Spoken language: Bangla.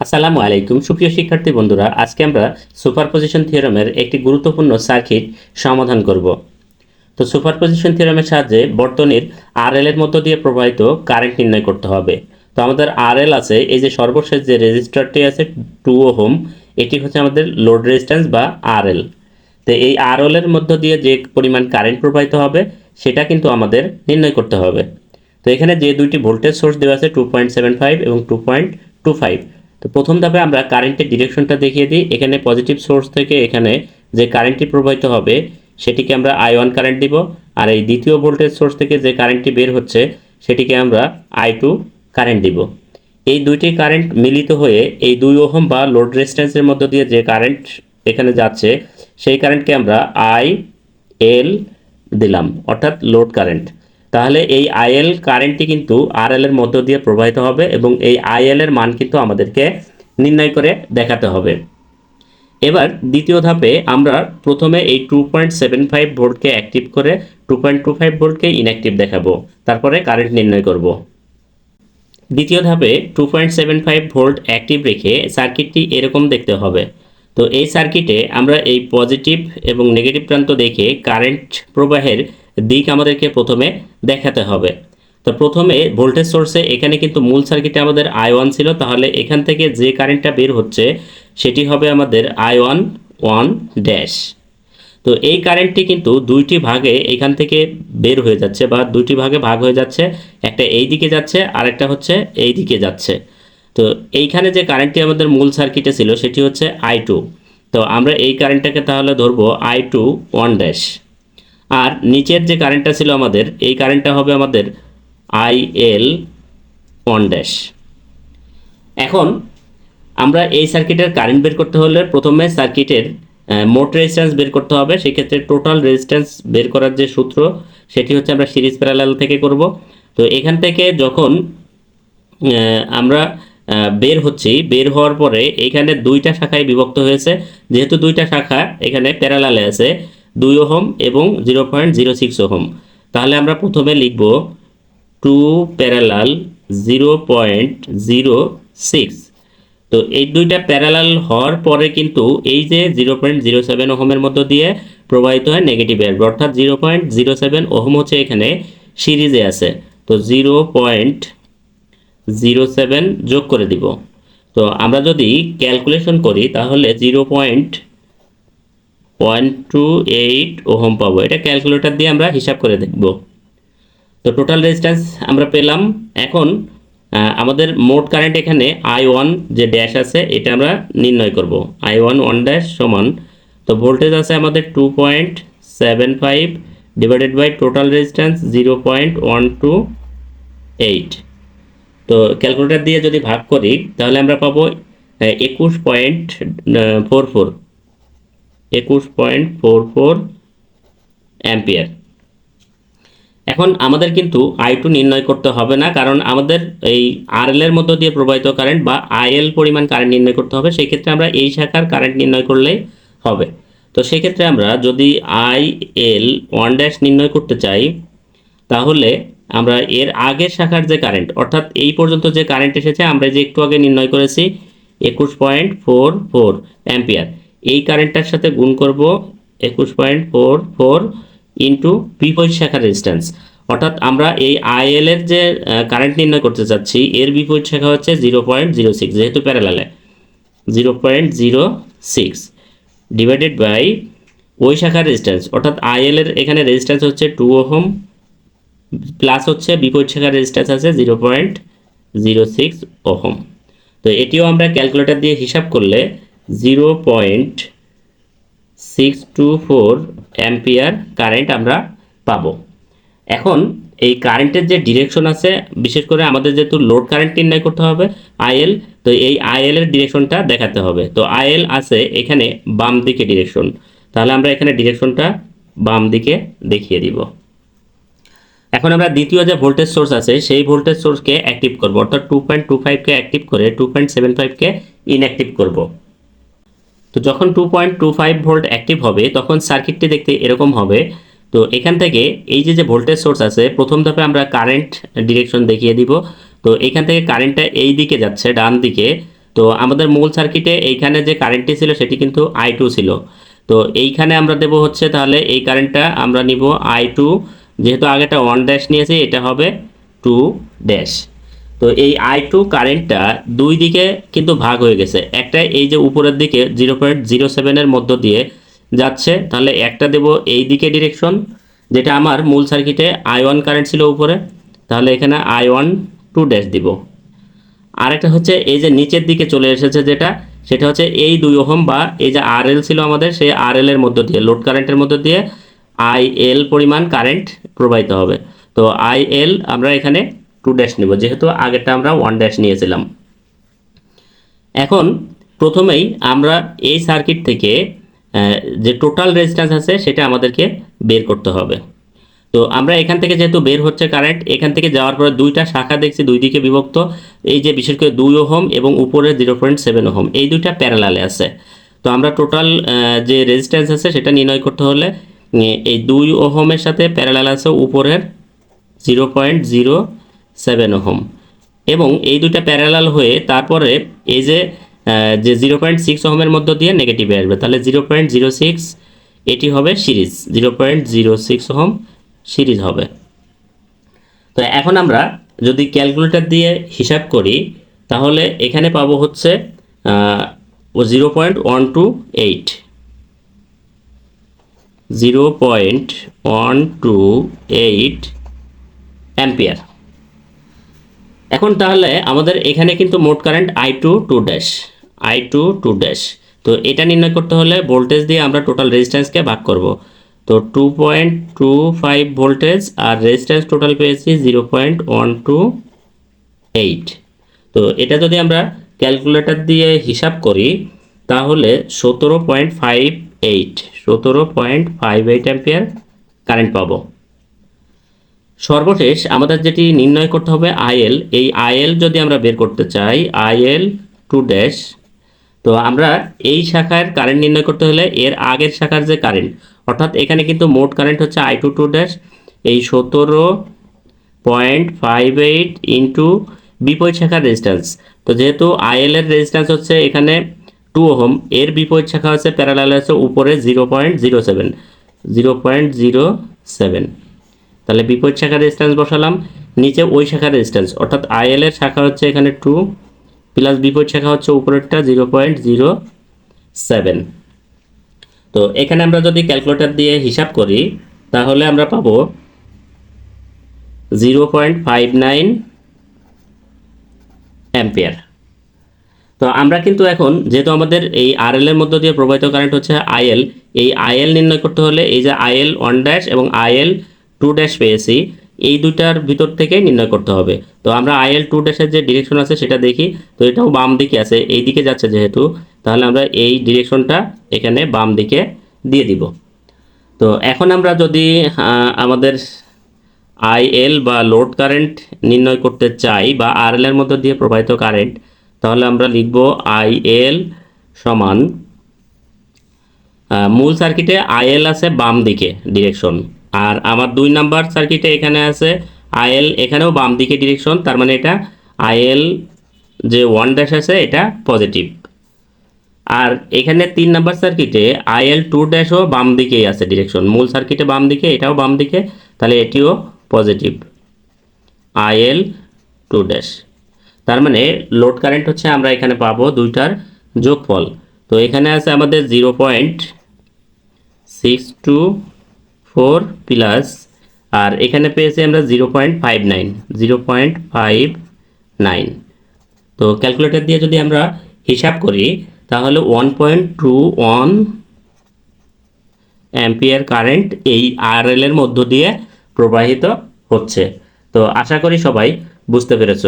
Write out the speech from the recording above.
আসসালামু আলাইকুম, সুপ্রিয় শিক্ষার্থী বন্ধুরা, আজকে আমরা সুপারপজিশন থিওরামের একটি গুরুত্বপূর্ণ সার্কিট সমাধান করব। তো সুপারপজিশন থিওরামের সাহায্যে বর্তনীর আরএল এর মধ্য দিয়ে প্রবাহিত কারেন্ট নির্ণয় করতে হবে। তো আমাদের আরএল আছে, এই যে সর্বশেষ যে রেজিস্টারটি আছে টু ওহম, এটি হচ্ছে আমাদের লোড রেজিস্ট্যান্স বা আরএল। তো এই আরএল এর মধ্য দিয়ে যে পরিমাণ কারেন্ট প্রবাহিত হবে, সেটা কিন্তু আমাদের নির্ণয় করতে হবে। তো এখানে যে দুইটি ভোল্টেজ সোর্স দেওয়া আছে, টু পয়েন্ট সেভেন ফাইভ এবং টু পয়েন্ট টু ফাইভ তো প্রথম ধাপে আমরা কারেন্টের ডিরেকশনটা দেখিয়ে দিই। এখানে পজিটিভ সোর্স থেকে এখানে যে কারেন্টটি প্রবাহিত হবে, সেটিকে আমরা আই ওয়ান কারেন্ট দিব। আর এই দ্বিতীয় ভোল্টেজ সোর্স থেকে যে কারেন্টটি বের হচ্ছে, সেটিকে আমরা আই টু কারেন্ট দিব। এই দুইটি কারেন্ট মিলিত হয়ে এই দুই ওহম বা লোড রেজিস্ট্যান্সের মধ্য দিয়ে যে কারেন্ট এখানে যাচ্ছে, সেই কারেন্টকে আমরা আই এল দিলাম, অর্থাৎ লোড কারেন্ট তাহলে এই আইএল কারেন্টটি কিন্তু আরএল এর মধ্য দিয়ে প্রবাহিত হবে এবং এই আইএল এর মান কিন্তু আমাদেরকে নির্ণয় করে দেখাতে হবে। এবার দ্বিতীয় ধাপে আমরা প্রথমে এই টু পয়েন্ট সেভেন ফাইভ ভোল্টকে অ্যাক্টিভ করে টু পয়েন্ট টু ফাইভ ভোল্টকে ইনঅ্যাক্টিভ দেখাবো, তারপরে কারেন্ট নির্ণয় করব। দ্বিতীয় ধাপে two point seven five volt active রেখে সার্কিটটি এরকম দেখতে হবে। তো এই সার্কিটে আমরা এই পজিটিভ এবং নেগেটিভ প্রান্ত দেখে কারেন্ট প্রবাহের দিক আমাদেরকে প্রথমে দেখাতে হবে। তো প্রথমে ভোল্টেজ সোর্সে এখানে কিন্তু মূল সার্কিটে আমাদের আই ওয়ান ছিল, তাহলে এখান থেকে যে কারেন্টটা বের হচ্ছে সেটি হবে আমাদের আই ওয়ান ওয়ান ড্যাশ তো এই কারেন্টটি কিন্তু দুইটি ভাগে এখান থেকে বের হয়ে যাচ্ছে বা দুইটি ভাগে ভাগ হয়ে যাচ্ছে, একটা এই দিকে যাচ্ছে আর একটা হচ্ছে এই দিকে যাচ্ছে। তো এইখানে যে কারেন্টটি আমাদের মূল সার্কিটে ছিল, সেটি হচ্ছে আই টু তো আমরা এই কারেন্টটাকে তাহলে ধরবো আই টু ওয়ান ড্যাশ আর নিচের যে কারেন্টটা ছিল আমাদের, এই কারেন্টটা হবে আমাদের আই এল ওয়ান ড্যাশ এখন আমরা এই সার্কিটের কারেন্ট বের করতে হলে প্রথমে সার্কিটের মোট রেজিস্ট্যান্স বের করতে হবে। সেক্ষেত্রে টোটাল রেজিস্ট্যান্স বের করার যে সূত্র, সেটি হচ্ছে আমরা সিরিজ প্যারালাল থেকে করব। তো এখান থেকে যখন আমরা বের হচ্ছি। বের হওয়ার পরে এখানে দুইটা শাখায় বিভক্ত হয়েছে। যেহেতু দুইটা শাখা, এখানে প্যারালালে আছে, দুই ওহম এবং zero point zero six ohm. তাহলে আমরা প্রথমে লিখব two parallel zero point zero six তো এই দুইটা প্যারালাল হওয়ার পরে কিন্তু এই যে জিরো পয়েন্ট জিরো সেভেন ওহমের মধ্য দিয়ে প্রবাহিত হয় নেগেটিভ এয়ার অর্থাৎ zero point zero seven ohm হচ্ছে এখানে সিরিজে আছে। তো জিরো পয়েন্ট জিরো সেভেন যোগ করে দিব। তো আমরা যদি ক্যালকুলেশন করি, তাহলে zero point one two eight ohm পাবো। এটা ক্যালকুলেটর দিয়ে আমরা হিসাব করে দেখব। তো টোটাল রেজিস্ট্যান্স আমরা পেলাম। এখন আমাদের মোট কারেন্ট এখানে আই ওয়ান যে ড্যাশ আছে, এটা আমরা নির্ণয় করব। আই ওয়ান ওয়ান ড্যাশ সমান, তো ভোল্টেজ আছে আমাদের two point seven five divided by total resistance zero point one two eight. তো ক্যালকুলেটর দিয়ে যদি ভাগ করি, তাহলে আমরা পাবো একুশ পয়েন্ট ফোর ফোর একুশ পয়েন্ট ফোর ফোর অ্যাম্পিয়ার এখন আমাদের কিন্তু আই টু নির্ণয় করতে হবে না, কারণ আমাদের এই আরএল এর মধ্য দিয়ে প্রবাহিত কারেন্ট বা আইএল পরিমাণ কারেন্ট নির্ণয় করতে হবে সেই ক্ষেত্রে আমরা এই শাখার কারেন্ট নির্ণয় করলেই হবে। তো সেক্ষেত্রে আমরা যদি আই এল ওয়ান ড্যাশ নির্ণয় করতে চাই, তাহলে আমরা এর আগের শাখার যে কারেন্ট অর্থাৎ এই পর্যন্ত যে কারেন্ট এসেছে, আমরা যে একটু আগে নির্ণয় করেছি, একুশ পয়েন্ট ফোর ফোর অ্যাম্পিয়ার। এই কারেন্টটার সাথে গুণ করব একুশ পয়েন্ট ফোর ফোর ইন্টু বিপরীত শাখার রেজিস্ট্যান্স অর্থাৎ আমরা এই আইএল এর যে কারেন্ট নির্ণয় করতে চাচ্ছি, এর বিপরীত শাখা হচ্ছে জিরো পয়েন্ট জিরো সিক্স যেহেতু প্যারালালে zero point zero six divided by ওই শাখার রেজিস্ট্যান্স অর্থাৎ আইএল এর এখানে রেজিস্ট্যান্স হচ্ছে টু ওহম। প্লাস হচ্ছে বিপরীত শাখার রেজিস্ট্যান্স আছে zero point zero six ohm. তো এটিও আমরা ক্যালকুলেটর দিয়ে হিসাব করলে zero point six two four ampere current আমরা পাবো। এখন এই কারেন্টের যে ডিরেকশন আছে, বিশেষ করে আমাদের যেহেতু লোড কারেন্ট নির্ণয় করতে হবে আইএল তো এই আইএল এর ডিরেকশনটা দেখাতে হবে। তো আইএল আছে এখানে বাম দিকে ডিরেকশন তাহলে আমরা এখানে ডিরেকশনটা বাম দিকে দেখিয়ে দিব। এখন আমরা দ্বিতীয় যে ভোল্টেজ সোর্স আছে, সেই ভোল্টেজ সোর্সকে অ্যাক্টিভ করব। অর্থাৎ টু পয়েন্ট টু ফাইভকে অ্যাক্টিভ করে টু পয়েন্ট সেভেন ফাইভকে ইনঅ্যাক্টিভ করব। তো যখন two point two five volt active হবে, তখন সার্কিটটি দেখতে এরকম হবে। তো এখান থেকে এই যে যে ভোল্টেজ সোর্স আছে, প্রথম ধাপে আমরা কারেন্ট ডিরেকশন দেখিয়ে দিব। তো এখান থেকে কারেন্টটা এই দিকে যাচ্ছে, ডান দিকে। তো আমাদের মূল সার্কিটে এইখানে যে কারেন্টটি ছিল, সেটি কিন্তু আই টু ছিল। তো এইখানে আমরা দেব হচ্ছে তাহলে এই কারেন্টটা আমরা নিব আই টু যেহেতু আগেটা ওয়ান ড্যাশ নিয়েছি, এটা হবে টু ড্যাশ তো এই আই টু কারেন্টটা দুই দিকে কিন্তু ভাগ হয়ে গেছে। একটা এই যে উপরের দিকে জিরো পয়েন্ট জিরো সেভেনের মধ্য দিয়ে যাচ্ছে, তাহলে একটা দেব এই দিকে ডিরেকশন যেটা আমার মূল সার্কিটে আই ওয়ান কারেন্ট ছিল উপরে, তাহলে এখানে আই ওয়ান টু ড্যাশ দিব। আরেকটা হচ্ছে এই যে নিচের দিকে চলে এসেছে যেটা, সেটা হচ্ছে এই দুই ওহম বা এই যে আর ছিল আমাদের, সেই আর এর মধ্য দিয়ে লোড কারেন্টের মধ্য দিয়ে আই এল পরিমাণ কারেন্ট প্রবাহিত হবে। তো আই এল আমরা এখানে টু ড্যাশ নিব। যেহেতু আগেরটা আমরা ওয়ান ড্যাশ নিয়েছিলাম। এখন প্রথমেই আমরা এই সার্কিট থেকে যে টোটাল রেজিস্ট্যান্স আছে সেটা আমাদেরকে বের করতে হবে। তো আমরা এখান থেকে যেহেতু বের হচ্ছে কারেন্ট এখান থেকে যাওয়ার পরে দুইটা শাখা দেখছি, দুই দিকে বিভক্ত। এই যে বিশেষ করে দুই ওহম এবং উপরে জিরো পয়েন্ট সেভেন ওহম, এই দুইটা প্যারালালে আছে। তো আমরা টোটাল যে রেজিস্ট্যান্স আছে সেটা নির্ণয় করতে হলে এই দুই ওহমের সাথে প্যারালাল আছে উপরের zero point zero seven ohm. এবং এই দুইটা প্যারালাল হয়ে তারপরে এই যে যে জিরো পয়েন্ট সিক্স ওহমের মধ্য দিয়ে নেগেটিভে আসবে, তাহলে জিরো পয়েন্ট জিরো সিক্স এটি হবে series zero point zero six ohm series হবে। তো এখন আমরা যদি ক্যালকুলেটর দিয়ে হিসাব করি, তাহলে এখানে পাবো হচ্ছে zero point one two eight zero point one two eight ampere. এখন তাহলে আমাদের এখানে কিন্তু মোট current I two two dash I two two dash তো এটা নির্ণয় করতে হলে ভোল্টেজ দিয়ে আমরা টোটাল রেজিস্ট্যান্সকে ভাগ করব। তো two point two five voltage আর রেজিস্ট্যান্স টোটাল পেয়েছি zero point one two eight তো এটা যদি আমরা ক্যালকুলেটর দিয়ে হিসাব করি, তাহলে সতেরো পয়েন্ট ফাইভ এইট সতেরো point five eight ampere current পাবো। সর্বশেষ আমাদের যেটি নির্ণয় করতে হবে আইএল এই আইএল যদি আমরা বের করতে চাই আইএল টু ড্যাশ তো আমরা এই শাখার কারেন্ট নির্ণয় করতে হলে এর আগের শাখার যে কারেন্ট অর্থাৎ এখানে কিন্তু মোট কারেন্ট হচ্ছে আই টু টু ড্যাশ এই সতেরো পয়েন্ট ফাইভ এইট ইন্টু বিপরীত শাখার রেজিস্ট্যান্স তো যেহেতু আইএল এর রেজিস্ট্যান্স হচ্ছে এখানে টু ওহম, এর বিপরীত শাখা হচ্ছে প্যারালাল আছে উপরে zero point zero seven, zero point zero seven. তাহলে বিপরীত শাখার রেজিস্ট্যান্স বসালাম, নিচে ওই শাখার রেজিস্ট্যান্স অর্থাৎ আইএল এর শাখা হচ্ছে এখানে টু প্লাস বিপরীত শাখা হচ্ছে উপরেরটা জিরো পয়েন্ট জিরো সেভেন। তো এখানে আমরা যদি ক্যালকুলেটর দিয়ে হিসাব করি, তাহলে আমরা পাবো zero point five nine ampere. তো আমরা কিন্তু এখন যেহেতু আমাদের এই আরএল এর মধ্য দিয়ে প্রবাহিত কারেন্ট হচ্ছে আইএল এই আইএল নির্ণয় করতে হলে এই যে আইএল ওয়ান ড্যাশ এবং আইএল টু ড্যাশ পেয়েছি, এই দুইটার ভিতর থেকে নির্ণয় করতে হবে। তো আমরা আইএল টু ড্যাশের যে ডিরেকশন আছে সেটা দেখি। তো এটাও বাম দিকে আছে, এই দিকে যাচ্ছে যেহেতু, তাহলে আমরা এই ডিরেকশনটা এখানে বাম দিকে দিয়ে দিব। তো এখন আমরা যদি আমাদের আইএল বা লোড কারেন্ট নির্ণয় করতে চাই বা আরএল এর মধ্য দিয়ে প্রবাহিত কারেন্ট তাহলে আমরা লিখব আইএল সমান মূল সার্কিটে আইএল আছে বাম দিকে ডিরেকশন আর আমার দুই নাম্বার সার্কিটে এখানে আছে আইএল এখানেও বাম দিকে ডিরেকশন তার মানে এটা আইএল যে ওয়ান ড্যাশ আছে এটা পজিটিভ আর এখানে তিন নাম্বার সার্কিটে আইএল টু ড্যাশও বাম দিকেই আছে ডিরেকশন মূল সার্কিটে বাম দিকে, এটাও বাম দিকে, তাহলে এটিও পজিটিভ আইএল টু ড্যাশ তার মানে লোড কারেন্ট হচ্ছে আমরা এখানে পাবো দুইটার যোগফল। তো এখানে আছে আমাদের zero point six two four plus আর এখানে পেয়েছি আমরা zero point five nine zero point five nine তো ক্যালকুলেটর দিয়ে যদি আমরা হিসাব করি, তাহলে one point two one ampere current এই আরএল এর মধ্য দিয়ে প্রবাহিত হচ্ছে। তো আশা করি সবাই বুঝতে পেরেছ।